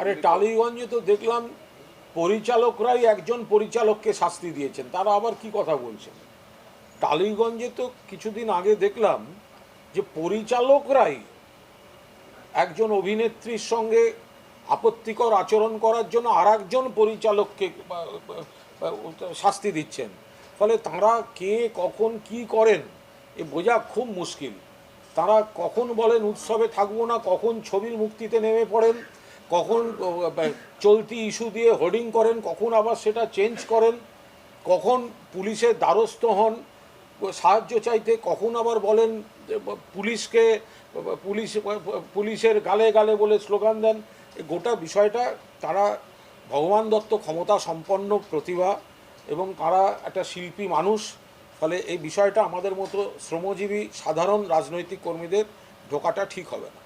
আরে টালিগঞ্জে তো দেখলাম পরিচালকরাই একজন পরিচালককে শাস্তি দিয়েছেন, তারা আবার কি কথা বলছেন? টালিগঞ্জে তো কিছুদিন আগে দেখলাম যে পরিচালকরাই একজন অভিনেত্রীর সঙ্গে আপত্তিকর আচরণ করার জন্য আর একজন পরিচালককে শাস্তি দিচ্ছেন। ফলে তারা কে, কখন, কি করেন এ বোঝা খুব মুশকিল। তারা কখন বলেন, উৎসবে থাকব না, কখন ছবির মুক্তিতে নেমে পড়েন? কখন চলতি ইস্যু দিয়ে হোর্ডিং করেন, কখন আবার সেটা চেঞ্জ করেন, কখন পুলিশের দ্বারস্থ হন, সাহায্য চাইতে কখন আবার বলেন, পুলিশকে, পুলিশ, পুলিশের গালে গালে বলে স্লোগান দেন গোটা বিষয়টা তারা ভগবান দত্ত ক্ষমতা সম্পন্ন প্রতিভা এবং তারা একটা শিল্পী মানুষ, ফলে এই বিষয়টা আমাদের মতো শ্রমজীবী সাধারণ রাজনৈতিক কর্মীদের ঢোকাটা ঠিক হবে না।